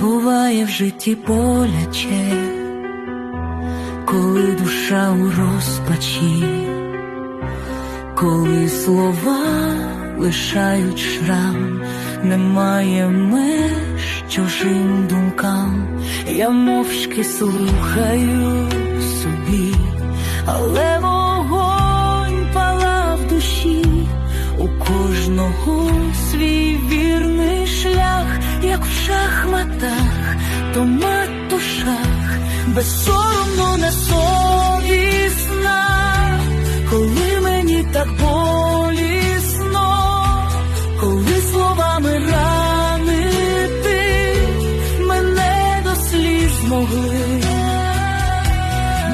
буває в житті боляче, коли душа у розпачі, коли слова лишають шрам, немає меж чужим думкам, я мовчки слухаю собі, але вогонь пала в душі, у кожного свій вірний матушах, безсоромно несовісна, коли мені так болісно, коли словами ранити мене до сліз могли,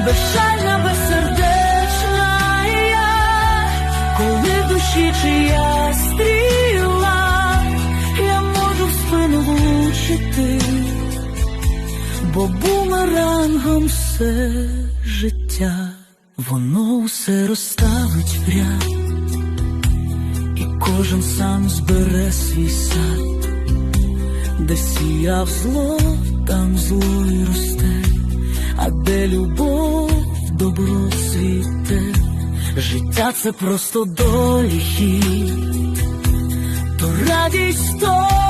безжальна, безсердечна я, коли в душі чия бо бумерангом все життя, воно все розставить в ряд, і кожен сам збере свій сад, де сіяв зло, там зло й росте, а де любов, добро цвіте, життя це просто долі хід, то радість, то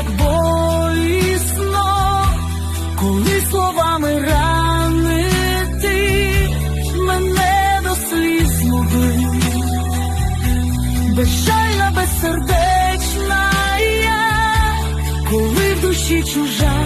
так болісно, коли словами ранити мене до сліз мови, безжальна, безсердечна я, коли в душі чужа.